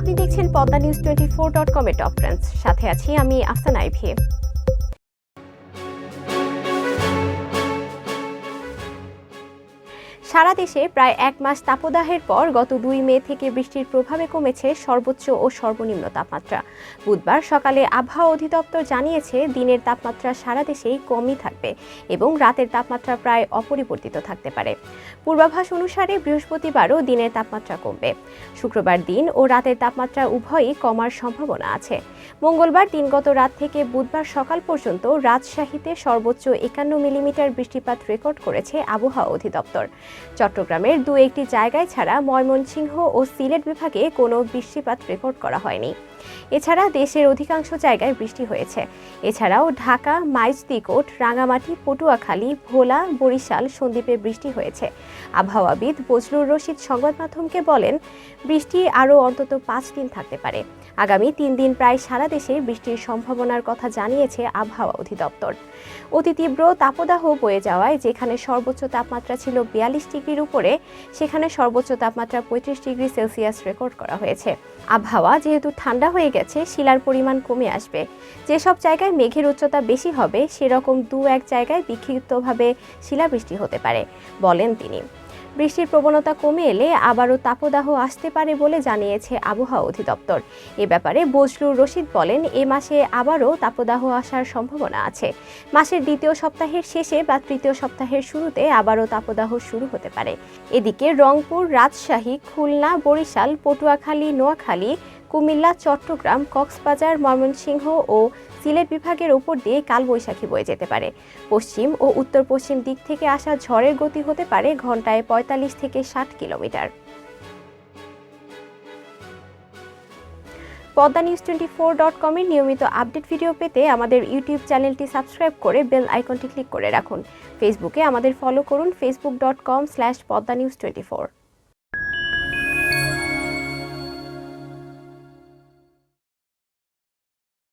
আপনি দেখছেন Padma news twenty four dot কমের টপ ফ্রেন্ডস সাথে আছি আমি আফসান আইভি। সারা দেশে প্রায় এক মাস তাপদাহের পর গত দুই মে থেকে বৃষ্টির প্রভাবে কমেছে সর্বোচ্চ ও সর্বনিম্ন তাপমাত্রা। বুধবার সকালে আবহাওয়া অধিদপ্তর জানিয়েছে, দিনের তাপমাত্রা সারা দেশেই কমই থাকবে এবং রাতের তাপমাত্রা প্রায় অপরিবর্তিত থাকতে পারে। পূর্বাভাস অনুসারে বৃহস্পতিবারও দিনের তাপমাত্রা কমবে। শুক্রবার দিন ও রাতের তাপমাত্রা উভয়ই কমার সম্ভাবনা আছে। মঙ্গলবার দিনগত রাত থেকে বুধবার সকাল পর্যন্ত রাজশাহীতে সর্বোচ্চ একান্ন মিলিমিটার বৃষ্টিপাত রেকর্ড করেছে আবহাওয়া অধিদপ্তর। চট্টগ্রামের দু একটি জায়গায় ছাড়া ময়মনসিংহ ও সিলেট বিভাগে কোনো বৃষ্টিপাত রেকর্ড করা হয়নি। এছাড়া দেশের অধিকাংশ জায়গায় বৃষ্টি হয়েছে। এছাড়াও ঢাকা মাইজদিকোট রাঙামাটি, পটুয়াখালী, ভোলা, বরিশাল, সন্দ্বীপে বৃষ্টি হয়েছে। আবহাওয়াবিদ বজলুর রশিদ সংবাদ মাধ্যমকে বলেন, বৃষ্টি আরও অন্তত পাঁচ দিন থাকতে পারে। আগামী তিন দিন প্রায় সারা দেশে বৃষ্টির সম্ভাবনার কথা জানিয়েছে আবহাওয়া অধিদপ্তর। অতি তীব্র তাপদাহ বয়ে যাওয়ায় যেখানে সর্বোচ্চ তাপমাত্রা ছিল বিয়াল্লিশ ডিগ্রির উপরে, সেখানে সর্বোচ্চ তাপমাত্রা পঁয়ত্রিশ ডিগ্রি সেলসিয়াস রেকর্ড করা হয়েছে। আবহাওয়া যেহেতু ঠান্ডা হয়ে গেছে, শিলার পরিমাণ কমে আসবে। যেসব জায়গায় মেঘের উচ্চতা বেশি হবে, সেরকম দু এক জায়গায় বিক্ষিপ্তভাবে শিলাবৃষ্টি হতে পারে, বলেন তিনি। বৃষ্টির প্রবণতা কমে এলে আবারও তাপদাহ আসতে পারে বলে জানিয়েছে আবহাওয়া অধিদপ্তর। এ ব্যাপারে বজলুর রশিদ বলেন, এ মাসে আবারও তাপদাহ আসার সম্ভাবনা আছে। মাসের দ্বিতীয় সপ্তাহের শেষে বা তৃতীয় সপ্তাহের শুরুতে আবারও তাপদাহ শুরু হতে পারে। এদিকে রংপুর, রাজশাহী, খুলনা, বরিশাল, পটুয়াখালী, নোয়াখালী কুমিল্লা, চট্টগ্রাম, কক্সবাজার, ময়মনসিংহ ও সিলেট বিভাগের ওপর দিয়ে কালবৈশাখী বয়ে যেতে পারে। পশ্চিম ও উত্তর পশ্চিম দিক থেকে আসা ঝড়ের গতি হতে পারে ঘন্টায় পঁয়তাল্লিশ থেকে ষাট kilometre. Padma news twenty four dot কমের নিয়মিত আপডেট ভিডিও পেতে আমাদের ইউটিউব চ্যানেলটি সাবস্ক্রাইব করে বেল আইকনটি ক্লিক করে রাখুন। ফেসবুকে আমাদের ফলো করুন Facebook dot com slash Padma news twenty four.